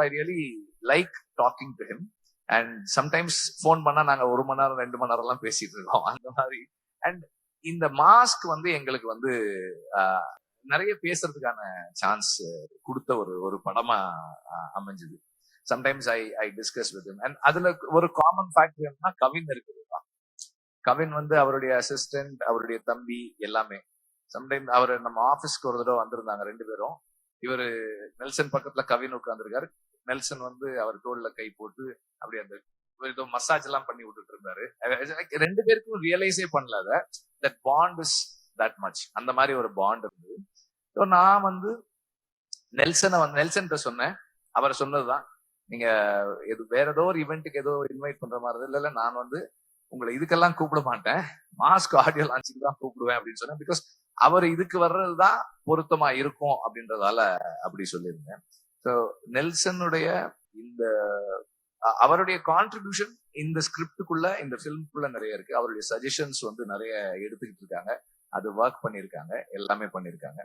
I really like talking to him and sometimes phone பண்ணா நாங்க ஒரு மணி நேரம் ரெண்டு மணி நேரம் எல்லாம் பேசிட்டு இருக்கோம் அந்த மாதிரி. அண்ட் இந்த மாஸ்க் வந்து எங்களுக்கு வந்து ஆஹ், நிறைய பேசுறதுக்கான சான்ஸ் கொடுத்த ஒரு ஒரு படமா அமைஞ்சது. Sometimes I I discuss with and அதுல ஒரு காமன் ஃபேக்டர் என்னன்னா கவின் இருக்குது. கவின் வந்து அவருடைய அசிஸ்டன்ட் அவருடைய தம்பி எல்லாமே. சம்டைம் அவர் நம்ம ஆபீஸ்க்கு ஒரு தடவை வந்திருந்தாங்க ரெண்டு பேரும். இவரு நெல்சன் பக்கத்துல கவின் உட்கார்ந்துருக்காரு. நெல்சன் வந்து அவர் தோல்ல கை போட்டு அப்படி அந்த ஏதோ மசாஜ் எல்லாம் பண்ணி விட்டுட்டு இருந்தாரு. ரெண்டு பேருக்கும் ரியலைஸே பண்ணல அத. That bond is that much அந்த மாதிரி ஒரு பாண்ட் இருந்தது ஸோ நான் வந்து நெல்சனை வந்து நெல்சன் சொன்னேன். அவர் சொன்னதுதான். நீங்க எது வேற ஏதோ ஒரு இவெண்ட்டுக்கு ஏதோ இன்வைட் பண்ற மாதிரி இல்ல இல்லை நான் வந்து உங்களை இதுக்கெல்லாம் கூப்பிட மாட்டேன். மாஸ்க் ஆடியோ லான்ச்சுக்கு தான் கூப்பிடுவேன் அப்படின்னு சொன்னேன். பிகாஸ் அவர் இதுக்கு வர்றதுதான் பொருத்தமா இருக்கும் அப்படின்றதால அப்படி சொல்லியிருந்தேன். ஸோ நெல்சனுடைய இந்த அவருடைய கான்ட்ரிபியூஷன் இந்த ஸ்கிரிப்டுக்குள்ள இந்த ஃபிலிம்குள்ள நிறைய இருக்கு. அவருடைய சஜஷன்ஸ் வந்து நிறைய எடுத்துக்கிட்டு இருக்காங்க. அது ஒர்க் பண்ணியிருக்காங்க. எல்லாமே பண்ணியிருக்காங்க.